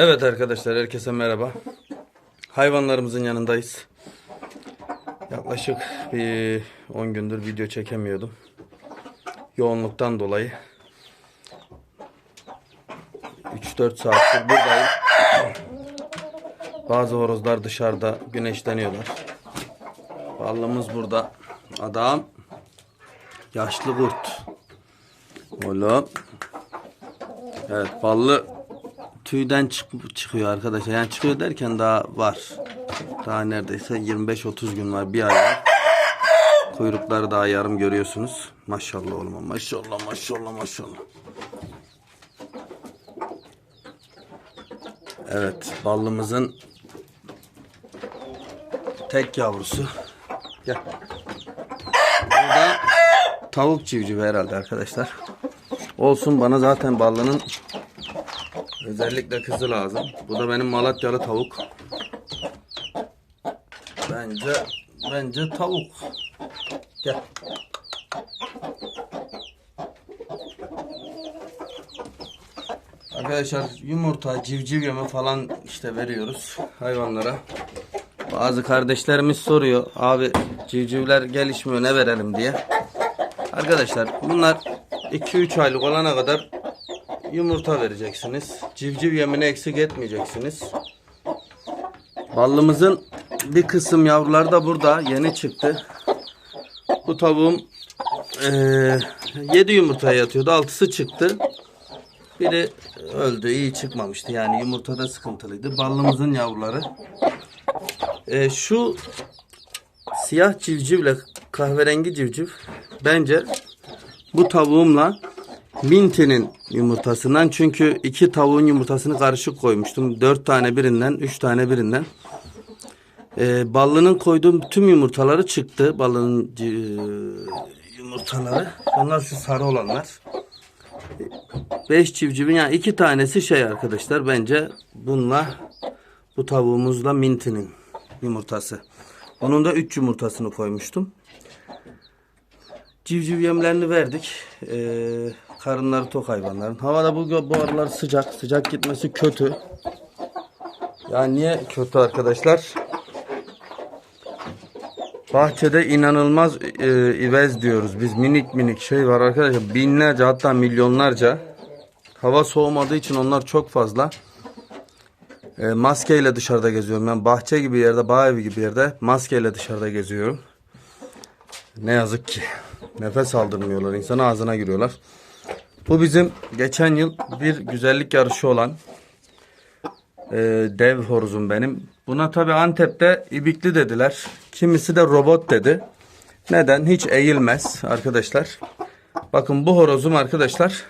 Evet arkadaşlar herkese merhaba. Hayvanlarımızın yanındayız. Yaklaşık bir 10 gündür video çekemiyordum. Yoğunluktan dolayı. 3-4 saattir buradayım. Bazı horozlar dışarıda güneşleniyorlar. Ballımız burada. Adam. Yaşlı kurt. Oğlum. Evet ballı tüyden çık- çıkıyor arkadaşlar. Yani çıkıyor derken daha var. Daha neredeyse 25-30 gün var. Bir ay var. Kuyrukları daha yarım görüyorsunuz. Maşallah oğlum. Maşallah maşallah maşallah. Evet ballımızın tek yavrusu. Gel. Burada tavuk civcivi herhalde arkadaşlar. Olsun bana zaten ballının özellikle kızı lazım. Bu da benim Malatyalı tavuk. Bence bence tavuk. Gel. Arkadaşlar yumurta, civciv yemi falan işte veriyoruz hayvanlara. Bazı kardeşlerimiz soruyor abi civcivler gelişmiyor ne verelim diye. Arkadaşlar bunlar 2-3 aylık olana kadar yumurta vereceksiniz. Civciv yemini eksik etmeyeceksiniz. Ballımızın bir kısım yavruları da burada yeni çıktı. Bu tavuğum 7 yumurtaya yatıyordu. 6'sı çıktı. Biri öldü. iyi çıkmamıştı. Yani yumurtada sıkıntılıydı. Ballımızın yavruları. Eee, şu siyah civcivle kahverengi civciv bence bu tavuğumla Minti'nin yumurtasından çünkü iki tavuğun yumurtasını karışık koymuştum. Dört tane birinden, üç tane birinden. Ee, ballının koyduğum tüm yumurtaları çıktı. Ballının ci- yumurtaları. Onlar şu sarı olanlar. Beş civcivin yani iki tanesi şey arkadaşlar bence bununla bu tavuğumuzla Minti'nin yumurtası. Onun da üç yumurtasını koymuştum. Civciv yemlerini verdik. Ee, karınları tok hayvanların. Havada bu, bu aralar sıcak. Sıcak gitmesi kötü. Yani niye kötü arkadaşlar? Bahçede inanılmaz e, ivez diyoruz. Biz minik minik şey var arkadaşlar. Binlerce hatta milyonlarca. Hava soğumadığı için onlar çok fazla. E, maskeyle dışarıda geziyorum. Ben bahçe gibi yerde, bağ evi gibi yerde maskeyle dışarıda geziyorum. Ne yazık ki. Nefes aldırmıyorlar. İnsan ağzına giriyorlar. Bu bizim geçen yıl bir güzellik yarışı olan e, dev horozum benim. Buna tabi Antep'te ibikli dediler. Kimisi de robot dedi. Neden? Hiç eğilmez arkadaşlar. Bakın bu horozum arkadaşlar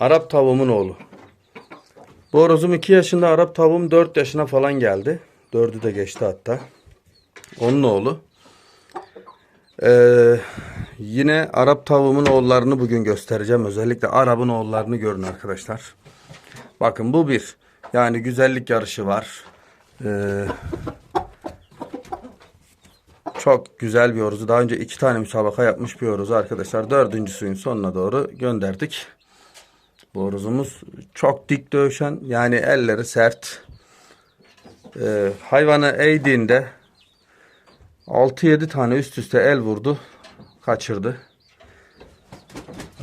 Arap tavuğumun oğlu. Bu horozum 2 yaşında Arap tavuğum 4 yaşına falan geldi. 4'ü de geçti hatta. Onun oğlu. Ee, yine Arap tavuğumun oğullarını bugün göstereceğim. Özellikle Arap'ın oğullarını görün arkadaşlar. Bakın bu bir. Yani güzellik yarışı var. Ee, çok güzel bir horozu. Daha önce iki tane müsabaka yapmış bir horozu arkadaşlar. Dördüncü suyun sonuna doğru gönderdik. Bu horozumuz çok dik dövüşen. Yani elleri sert. Ee, hayvanı eğdiğinde 6-7 tane üst üste el vurdu. Kaçırdı.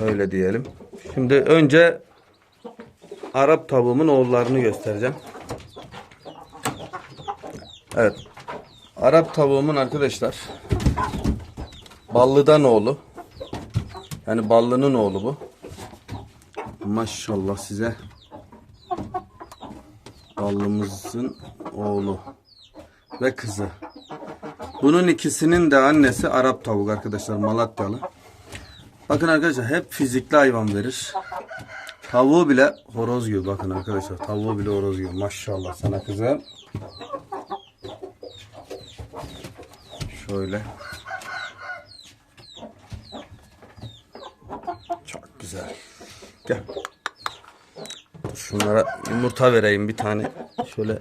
Öyle diyelim. Şimdi önce Arap tavuğumun oğullarını göstereceğim. Evet. Arap tavuğumun arkadaşlar Ballı'dan oğlu. Yani Ballı'nın oğlu bu. Maşallah size. Ballımızın oğlu ve kızı. Bunun ikisinin de annesi Arap tavuk arkadaşlar Malatyalı. Bakın arkadaşlar hep fizikli hayvan verir. Tavuğu bile horoz gibi bakın arkadaşlar. Tavuğu bile horoz gibi. Maşallah sana kızım. Şöyle. Çok güzel. Gel. Şunlara yumurta vereyim bir tane. Şöyle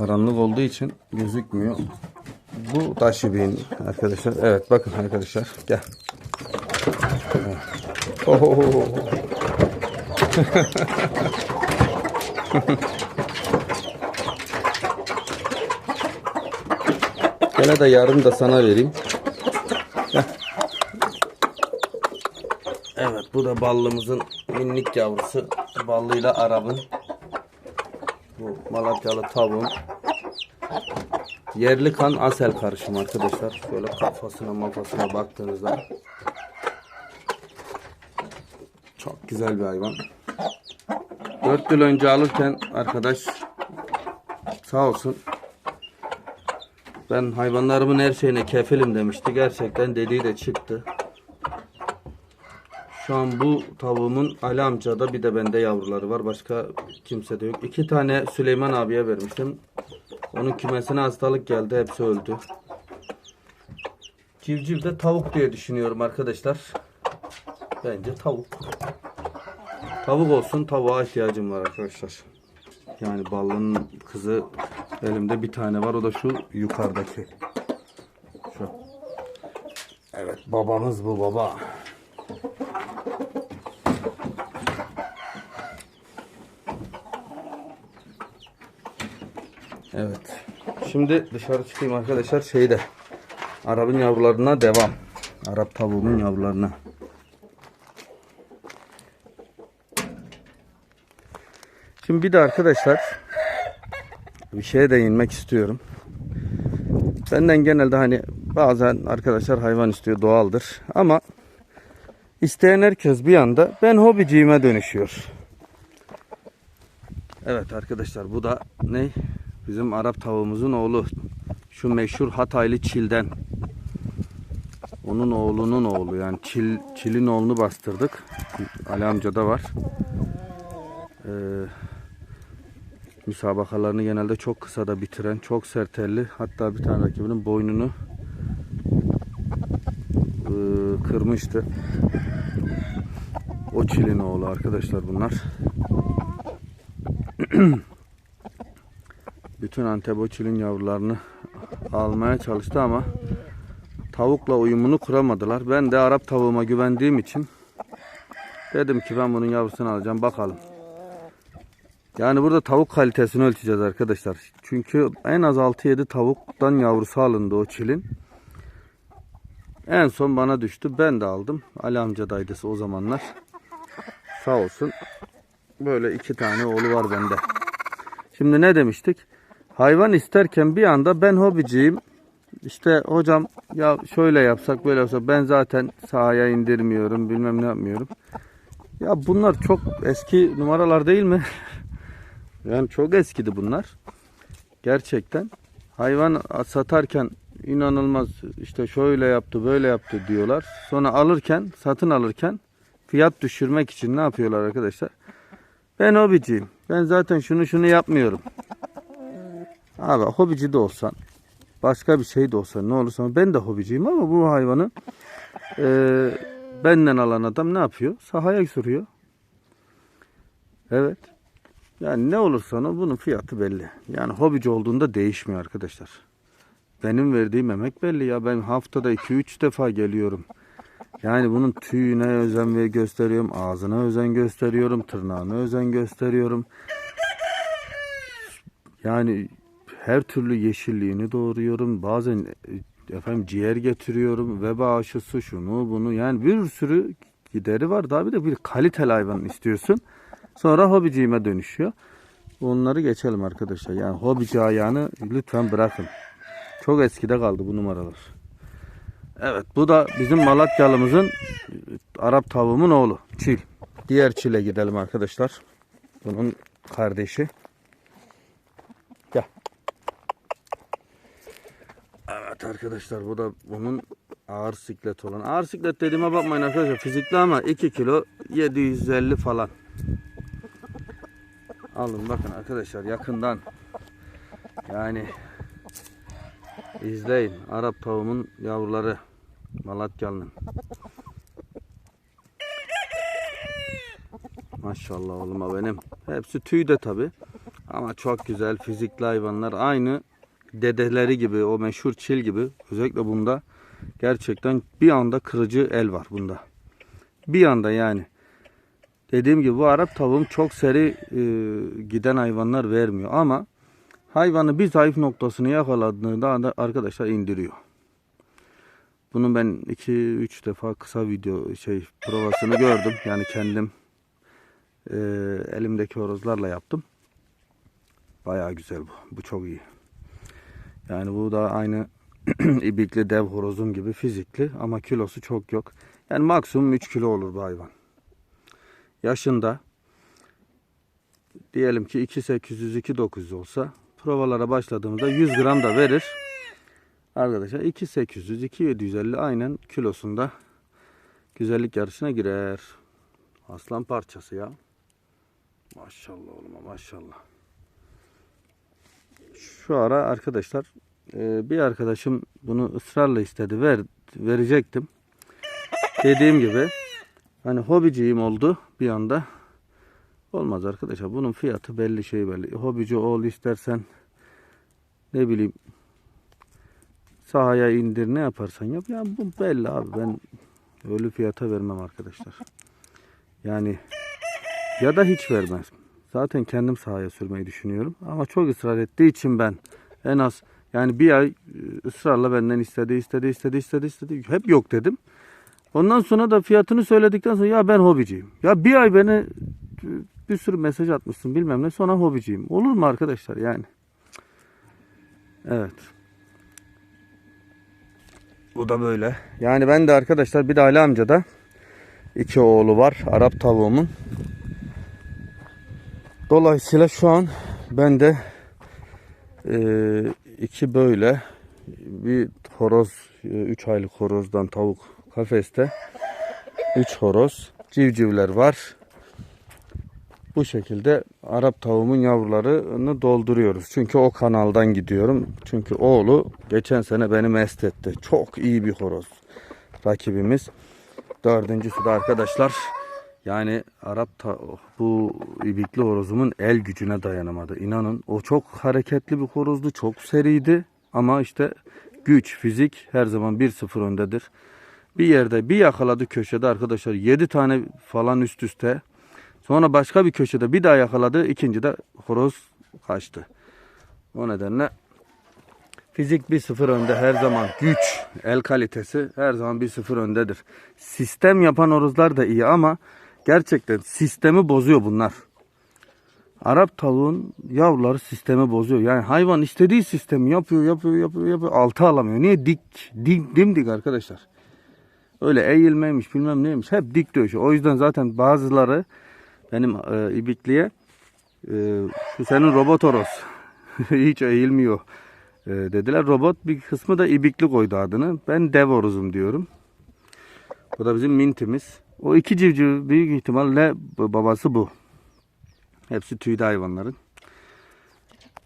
karanlık olduğu için gözükmüyor. Bu taş ibiğin arkadaşlar. Evet bakın arkadaşlar. Gel. Oho. Gene de yarım da sana vereyim. Heh. Evet bu da ballımızın minik yavrusu. Ballıyla Arap'ın. Malatyalı tavuğun. Yerli kan asel karışımı arkadaşlar. Şöyle kafasına mafasına baktığınızda. Çok güzel bir hayvan. 4 yıl önce alırken arkadaş sağ olsun ben hayvanlarımın her şeyine kefilim demişti. Gerçekten dediği de çıktı. Şu an bu tavuğumun Ali amcada bir de bende yavruları var. Başka kimse de yok. İki tane Süleyman abiye vermiştim. Onun kümesine hastalık geldi. Hepsi öldü. Civciv de tavuk diye düşünüyorum arkadaşlar. Bence tavuk. Tavuk olsun tavuğa ihtiyacım var arkadaşlar. Yani balının kızı elimde bir tane var. O da şu yukarıdaki. Şu. Evet babamız bu baba. Evet. Şimdi dışarı çıkayım arkadaşlar. Şeyde. Arap'ın yavrularına devam. Arap tavuğunun yavrularına. Şimdi bir de arkadaşlar bir şeye değinmek istiyorum. Benden genelde hani bazen arkadaşlar hayvan istiyor doğaldır ama isteyen herkes bir anda ben hobiciyime dönüşüyor. Evet arkadaşlar bu da ne? Bizim Arap tavuğumuzun oğlu. Şu meşhur Hataylı Çil'den. Onun oğlunun oğlu yani Çil, Çil'in oğlunu bastırdık. Ali amca da var. Ee, müsabakalarını genelde çok kısa da bitiren, çok sert elli. Hatta bir tane rakibinin boynunu e, kırmıştı. O Çil'in oğlu arkadaşlar bunlar. Bütün Antep o Çil'in yavrularını almaya çalıştı ama tavukla uyumunu kuramadılar. Ben de Arap tavuğuma güvendiğim için dedim ki ben bunun yavrusunu alacağım bakalım. Yani burada tavuk kalitesini ölçeceğiz arkadaşlar. Çünkü en az 6-7 tavuktan yavrusu alındı o çilin. En son bana düştü. Ben de aldım. Ali amcadaydı o zamanlar. Sağ olsun. Böyle iki tane oğlu var bende. Şimdi ne demiştik? Hayvan isterken bir anda ben hobiciyim. İşte hocam ya şöyle yapsak böyle yapsak ben zaten sahaya indirmiyorum bilmem ne yapmıyorum. Ya bunlar çok eski numaralar değil mi? Yani çok eskidi bunlar. Gerçekten. Hayvan satarken inanılmaz işte şöyle yaptı böyle yaptı diyorlar. Sonra alırken satın alırken fiyat düşürmek için ne yapıyorlar arkadaşlar? Ben hobiciyim. Ben zaten şunu şunu yapmıyorum. Abi hobici de olsan başka bir şey de olsa ne olursa ben de hobiciyim ama bu hayvanı e, benden alan adam ne yapıyor? Sahaya sürüyor. Evet. Yani ne olursa o bunun fiyatı belli. Yani hobici olduğunda değişmiyor arkadaşlar. Benim verdiğim emek belli ya. Ben haftada 2-3 defa geliyorum. Yani bunun tüyüne özen gösteriyorum. Ağzına özen gösteriyorum. Tırnağına özen gösteriyorum. Yani her türlü yeşilliğini doğruyorum. Bazen e, efendim ciğer getiriyorum. Veba aşısı şunu bunu. Yani bir sürü gideri var. Daha bir de bir kaliteli hayvan istiyorsun. Sonra hobiciyime dönüşüyor. Onları geçelim arkadaşlar. Yani hobici ayağını lütfen bırakın. Çok eskide kaldı bu numaralar. Evet bu da bizim Malatyalımızın e, Arap tavuğumun oğlu. Çil. Diğer çile gidelim arkadaşlar. Bunun kardeşi. Evet arkadaşlar bu da bunun ağır siklet olan. Ağır siklet dediğime bakmayın arkadaşlar. Fizikli ama 2 kilo 750 falan. Alın bakın arkadaşlar yakından. Yani izleyin. Arap tavuğumun yavruları. Malatyalı'nın. Maşallah oğluma benim. Hepsi tüy de tabi. Ama çok güzel fizikli hayvanlar. Aynı dedeleri gibi o meşhur çil gibi. Özellikle bunda gerçekten bir anda kırıcı el var bunda. Bir anda yani. dediğim gibi bu Arap tavuğum çok seri e, giden hayvanlar vermiyor ama hayvanı bir zayıf noktasını yakaladığında da arkadaşlar indiriyor. Bunun ben 2-3 defa kısa video şey provasını gördüm. Yani kendim e, elimdeki horozlarla yaptım. Bayağı güzel bu. Bu çok iyi. Yani bu da aynı ibikli dev horozum gibi fizikli ama kilosu çok yok. Yani maksimum 3 kilo olur bu hayvan. Yaşında diyelim ki 2800 2900 olsa provalara başladığımızda 100 gram da verir. Arkadaşlar 2800 2750 aynen kilosunda güzellik yarışına girer. Aslan parçası ya. Maşallah oğlum maşallah. Şu ara arkadaşlar e, bir arkadaşım bunu ısrarla istedi. Ver, verecektim. Dediğim gibi hani hobiciyim oldu bir anda. Olmaz arkadaşlar. Bunun fiyatı belli şey belli. Hobici ol istersen ne bileyim sahaya indir ne yaparsan yap. Ya bu belli abi. Ben öyle fiyata vermem arkadaşlar. Yani ya da hiç vermez. Zaten kendim sahaya sürmeyi düşünüyorum. Ama çok ısrar ettiği için ben en az yani bir ay e, ısrarla benden istedi, istedi, istedi, istedi, istedi. Hep yok dedim. Ondan sonra da fiyatını söyledikten sonra ya ben hobiciyim. Ya bir ay beni bir sürü mesaj atmışsın bilmem ne sonra hobiciyim. Olur mu arkadaşlar yani? Evet. Bu da böyle. Yani ben de arkadaşlar bir de Ali amca da iki oğlu var. Arap tavuğumun. Dolayısıyla şu an ben de e, iki böyle bir horoz, 3 aylık horozdan tavuk kafeste 3 horoz, civcivler var. Bu şekilde Arap tavuğumun yavrularını dolduruyoruz. Çünkü o kanaldan gidiyorum. Çünkü oğlu geçen sene beni mest etti. Çok iyi bir horoz rakibimiz. Dördüncüsü de arkadaşlar yani Arap ta- bu ibikli horozumun el gücüne dayanamadı. İnanın o çok hareketli bir horozdu. Çok seriydi. Ama işte güç, fizik her zaman 1-0 öndedir. Bir yerde bir yakaladı köşede arkadaşlar 7 tane falan üst üste. Sonra başka bir köşede bir daha yakaladı. İkinci de horoz kaçtı. O nedenle fizik 1-0 önde her zaman. Güç, el kalitesi her zaman 1-0 öndedir. Sistem yapan horozlar da iyi ama gerçekten sistemi bozuyor bunlar. Arap tavuğun yavruları sistemi bozuyor. Yani hayvan istediği sistemi yapıyor, yapıyor, yapıyor, yapıyor. Altı alamıyor. Niye? Dik, dik, dimdik arkadaşlar. Öyle eğilmeymiş, bilmem neymiş. Hep dik dövüşüyor. O yüzden zaten bazıları benim e, ibikliye e, şu senin robot horoz. Hiç eğilmiyor e, dediler. Robot bir kısmı da ibikli koydu adını. Ben dev horozum diyorum. Bu da bizim mintimiz. O iki civciv büyük ihtimalle babası bu. Hepsi tüylü hayvanların.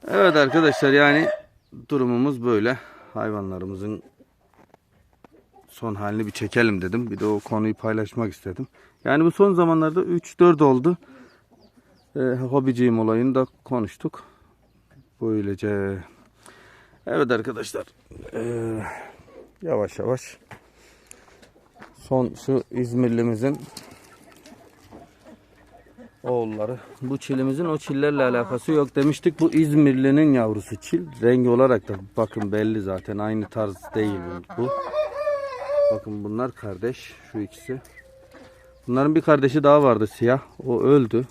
Evet arkadaşlar yani durumumuz böyle. Hayvanlarımızın son halini bir çekelim dedim. Bir de o konuyu paylaşmak istedim. Yani bu son zamanlarda 3-4 oldu. Ee, hobiciyim olayını da konuştuk. Böylece. Evet arkadaşlar. Ee, yavaş yavaş. Son şu İzmirlimizin oğulları. Bu çilimizin o çillerle alakası yok demiştik. Bu İzmirlinin yavrusu çil. Rengi olarak da bakın belli zaten. Aynı tarz değil bu. Bakın bunlar kardeş. Şu ikisi. Bunların bir kardeşi daha vardı siyah. O öldü.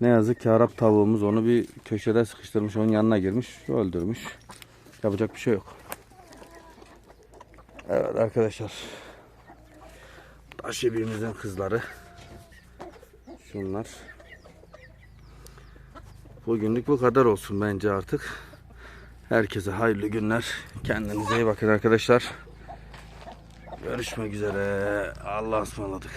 Ne yazık ki Arap tavuğumuz onu bir köşede sıkıştırmış. Onun yanına girmiş. Öldürmüş. Yapacak bir şey yok. Evet arkadaşlar. Taşibimizin kızları. Şunlar. Bugünlük bu kadar olsun bence artık. Herkese hayırlı günler. Kendinize iyi bakın arkadaşlar. Görüşmek üzere. Allah'a ısmarladık.